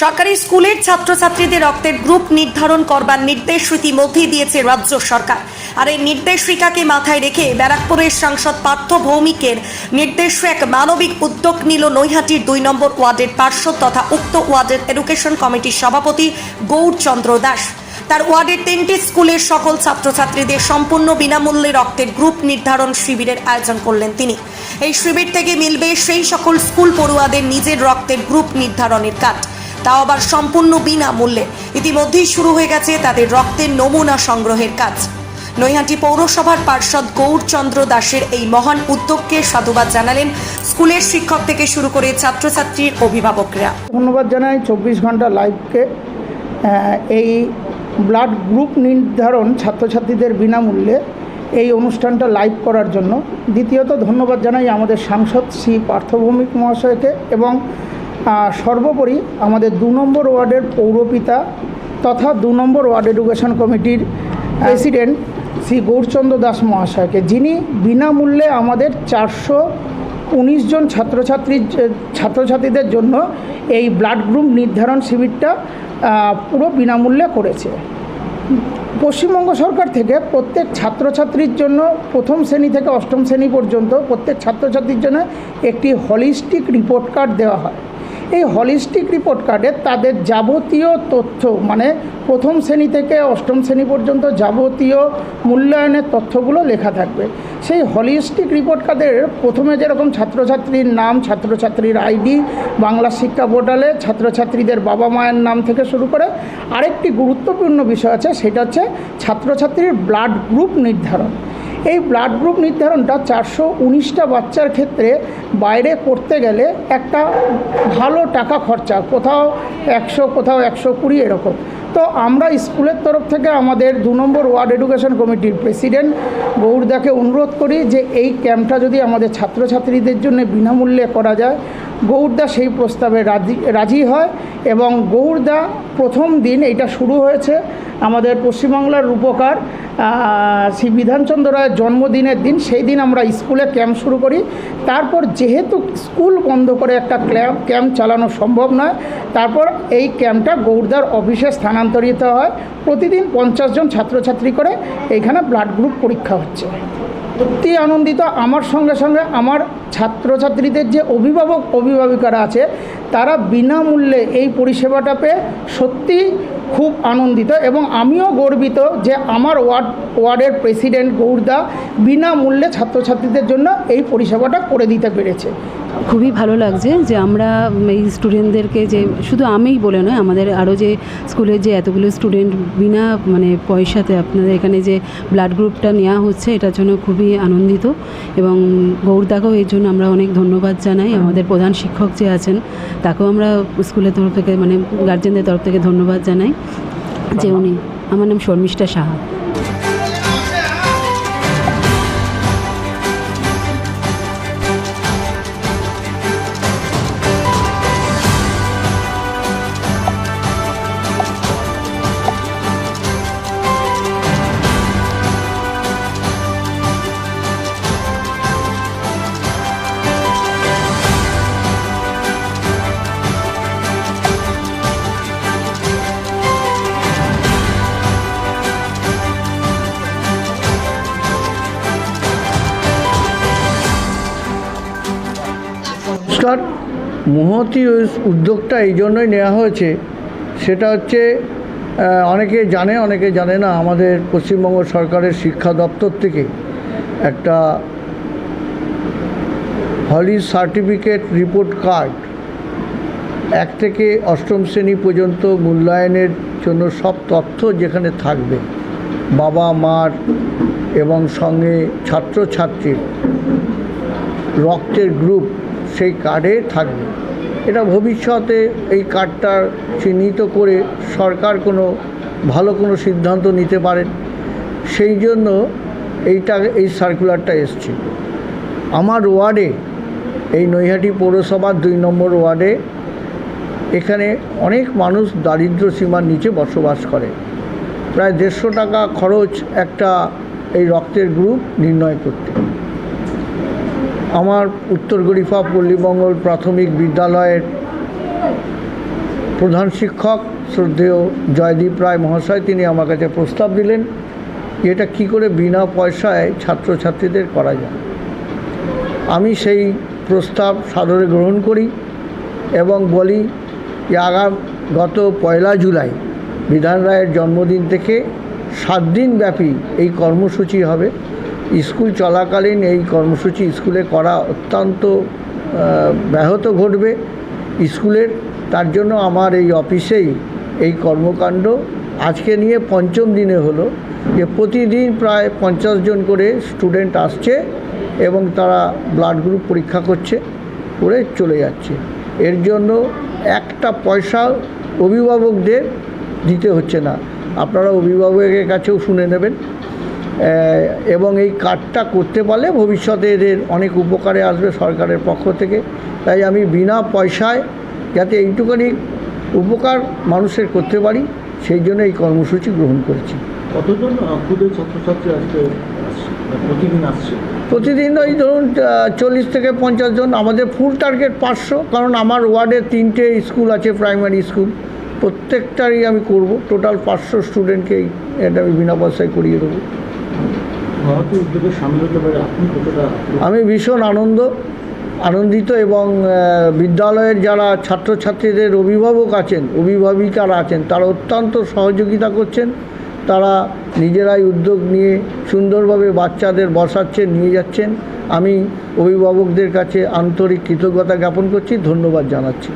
সরকারি স্কুলের ছাত্রছাত্রীদের রক্তের গ্রুপ নির্ধারণ করবার নির্দেশ ইতিমধ্যেই দিয়েছে রাজ্য সরকার। আর এই নির্দেশিকাকে মাথায় রেখে ব্যারাকপুরের সাংসদ পার্থ ভৌমিকের নির্দেশ এক মানবিক উদ্যোগ নিল নৈহাটির দুই নম্বর ওয়ার্ডের পার্শ্বদ তথা উক্ত ওয়ার্ডের এডুকেশন কমিটির সভাপতি গৌরচন্দ্র দাস। তার ওয়ার্ডের তিনটি স্কুলের সকল ছাত্রছাত্রীদের সম্পূর্ণ বিনামূল্যে রক্তের গ্রুপ নির্ধারণ শিবিরের আয়োজন করলেন তিনি। এই শিবির থেকে মিলবে সেই সকল স্কুল পড়ুয়াদের নিজের রক্তের গ্রুপ নির্ধারণের কাজ তাও আবার সম্পূর্ণ বিনামূল্যে। ইতিমধ্যেই শুরু হয়ে গেছে তাদের রক্তের নমুনা সংগ্রহের কাজ। নৈহাটি পৌরসভার পার্ষদ গৌরচন্দ্র দাসের এই মহান উদ্যোগকে সাধুবাদ জানালেন স্কুলের শিক্ষক থেকে শুরু করে ছাত্রছাত্রীর অভিভাবকরা। ধন্যবাদ জানাই চব্বিশ ঘণ্টা লাইভকে। এই ব্লাড গ্রুপ নির্ধারণ ছাত্রছাত্রীদের বিনামূল্যে এই অনুষ্ঠানটা লাইভ করার জন্য। দ্বিতীয়ত ধন্যবাদ জানাই আমাদের সাংসদ শ্রী পার্থভৌমিক মহাশয়কে এবং সর্বোপরি আমাদের দু নম্বর ওয়ার্ডের পৌরপিতা তথা দু নম্বর ওয়ার্ড এডুকেশন কমিটির প্রেসিডেন্ট শ্রী গৌরচন্দ্র দাস মহাশয়কে। যিনি বিনামূল্যে আমাদের চারশো উনিশ জন ছাত্রছাত্রীর ছাত্রছাত্রীদের জন্য এই ব্লাড গ্রুপ নির্ধারণ শিবিরটা পুরো বিনামূল্যে করেছে। পশ্চিমবঙ্গ সরকার থেকে প্রত্যেক ছাত্রছাত্রীর জন্য প্রথম শ্রেণি থেকে অষ্টম শ্রেণি পর্যন্ত প্রত্যেক ছাত্রছাত্রীর জন্য একটি হলিস্টিক রিপোর্ট কার্ড দেওয়া হয়। এই হলিস্টিক রিপোর্ট কার্ডে তাদের যাবতীয় তথ্য মানে প্রথম শ্রেণি থেকে অষ্টম শ্রেণি পর্যন্ত যাবতীয় মূল্যায়নের তথ্যগুলো লেখা থাকবে। সেই হলিস্টিক রিপোর্ট কার্ডের প্রথমে যেরকম ছাত্রছাত্রীর নাম, ছাত্রছাত্রীর আইডি, বাংলা শিক্ষা পোর্টালে ছাত্রছাত্রীদের বাবা মায়ের নাম থেকে শুরু করে আরেকটি গুরুত্বপূর্ণ বিষয় আছে, সেটা হচ্ছে ছাত্রছাত্রীর ব্লাড গ্রুপ নির্ধারণ। এই ব্লাড গ্রুপ নির্ধারণটা চারশো উনিশটা বাচ্চার ক্ষেত্রে বাইরে করতে গেলে একটা ভালো টাকা খরচা, কোথাও একশো কোথাও একশো কুড়ি এরকম। তো আমরা স্কুলের তরফ থেকে আমাদের দু নম্বর ওয়ার্ড এডুকেশন কমিটির প্রেসিডেন্ট গৌরদাকে অনুরোধ করি যে এই ক্যাম্পটা যদি আমাদের ছাত্রছাত্রীদের জন্য বিনামূল্যে করা যায় গৌরদা সেই প্রস্তাবে রাজি রাজি হয় এবং গৌরদা প্রথম দিন এটা শুরু হয়েছে আমাদের পশ্চিমবাংলার রূপকার শ্রী বিধানচন্দ্র রায়ের জন্মদিনের দিন। সেই দিন আমরা স্কুলে ক্যাম্প শুরু করি। তারপর যেহেতু স্কুল বন্ধ করে একটা ক্যাম্প ক্যাম্প চালানো সম্ভব নয়, তারপর এই ক্যাম্পটা গৌরদার অফিসে স্থানান্তরিত হয়। প্রতিদিন পঞ্চাশ জন ছাত্রছাত্রী করে এইখানে ব্লাড গ্রুপ পরীক্ষা হচ্ছে। সত্যি আনন্দিত। আমার সঙ্গে সঙ্গে আমার ছাত্রছাত্রীদের যে অভিভাবক অভিভাবিকারা আছে তারা বিনামূল্যে এই পরিষেবাটা পেয়ে সত্যি খুব আনন্দিত এবং আমিও গর্বিত যে আমার ওয়ার্ড, ওয়ার্ডের প্রেসিডেন্ট গৌরদা বিনামূল্যে ছাত্রছাত্রীদের জন্য এই পরিষেবাটা করে দিতে পেরেছে। খুবই ভালো লাগছে যে আমরা এই স্টুডেন্টদেরকে যে, শুধু আমিই বলে নয়, আমাদের আরও যে স্কুলের যে এতগুলো স্টুডেন্ট বিনা মানে পয়সাতে আপনাদের এখানে যে ব্লাড গ্রুপটা নেওয়া হচ্ছে, এটার জন্য খুবই আনন্দিত এবং গৌরদাকেও এর জন্য আমরা অনেক ধন্যবাদ জানাই। আমাদের প্রধান শিক্ষক যে আছেন তাকেও আমরা স্কুলের তরফ থেকে মানে গার্জেনদের তরফ থেকে ধন্যবাদ জানাই যে উনি আমার নাম শর্মিষ্ঠা সাহা। নমস্কার মহতি উদ্যোগটা এই জন্যই নেওয়া হয়েছে। সেটা হচ্ছে অনেকে জানে অনেকে জানে না, আমাদের পশ্চিমবঙ্গ সরকারের শিক্ষা দপ্তর থেকে একটা হলি সার্টিফিকেট রিপোর্ট কার্ড এক থেকে অষ্টম শ্রেণি পর্যন্ত মূল্যায়নের জন্য সব তথ্য যেখানে থাকবে, বাবা, মার এবং সঙ্গে ছাত্রছাত্রীর রক্তের গ্রুপ সেই কার্ডে থাকবে। এটা ভবিষ্যতে এই কার্ডটা চিহ্নিত করে সরকার কোনো ভালো কোনো সিদ্ধান্ত নিতে পারেন সেই জন্য এইটা, এই সার্কুলারটা এসছে। আমার ওয়ার্ডে, এই নৈহাটি পৌরসভার দুই নম্বর ওয়ার্ডে এখানে অনেক মানুষ দারিদ্র সীমার নিচে বসবাস করে। প্রায় দেড়শো টাকা খরচ একটা এই রক্তের গ্রুপ নির্ণয় করতে। আমার উত্তর গরিফা পল্লীমঙ্গল প্রাথমিক বিদ্যালয়ের প্রধান শিক্ষক শ্রদ্ধেয় জয়দীপ রায় মহাশয়, তিনি আমার কাছে প্রস্তাব দিলেন এটা কী করে বিনা পয়সায় ছাত্রছাত্রীদের করা যায়। আমি সেই প্রস্তাব সাদরে গ্রহণ করি এবং বলি যে আগাম, গত পয়লা জুলাই বিধান রায়ের জন্মদিন থেকে সাত দিন ব্যাপী এই কর্মসূচি হবে। স্কুল চলাকালীন এই কর্মসূচি স্কুলে করা অত্যন্ত ব্যাহত ঘটবে। স্কুলের, তার জন্য আমার এই অফিসেই এই কর্মকাণ্ড আজকে নিয়ে পঞ্চম দিনে হলো যে প্রতিদিন প্রায় পঞ্চাশ জন করে স্টুডেন্ট আসছে এবং তারা ব্লাড গ্রুপ পরীক্ষা করছে, করে চলে যাচ্ছে। এর জন্য একটা পয়সা অভিভাবকদের দিতে হচ্ছে না। আপনারা অভিভাবকের কাছেও শুনে নেবেন। এবং এই কার্ডটা করতে পারলে ভবিষ্যতে এদের অনেক উপকারে আসবে সরকারের পক্ষ থেকে। তাই আমি বিনা পয়সায় যাতে এইটুখানি উপকার মানুষের করতে পারি সেই জন্য এই কর্মসূচি গ্রহণ করেছি। কতজন ক্ষুদে ছাত্রছাত্রী আজকে প্রতিদিন আসছে? প্রতিদিন ওই ধরুন চল্লিশ থেকে পঞ্চাশ জন আমাদের ফুল টার্গেট পাঁচশো কারণ আমার ওয়ার্ডে তিনটে স্কুল আছে প্রাইমারি স্কুল। প্রত্যেকটারই আমি করব টোটাল পাঁচশো স্টুডেন্টকেই এটা আমি বিনা পয়সায় করিয়ে দেবো। আমি ভীষণ আনন্দ, আনন্দিত এবং বিদ্যালয়ের যারা ছাত্রছাত্রীদের অভিভাবক আছেন, অভিভাবিকারা আছেন, তারা অত্যন্ত সহযোগিতা করছেন। তারা নিজেরাই উদ্যোগ নিয়ে সুন্দরভাবে বাচ্চাদের বসাচ্ছেন নিয়ে যাচ্ছেন। আমি অভিভাবকদের কাছে আন্তরিক কৃতজ্ঞতা জ্ঞাপন করছি, ধন্যবাদ জানাচ্ছি।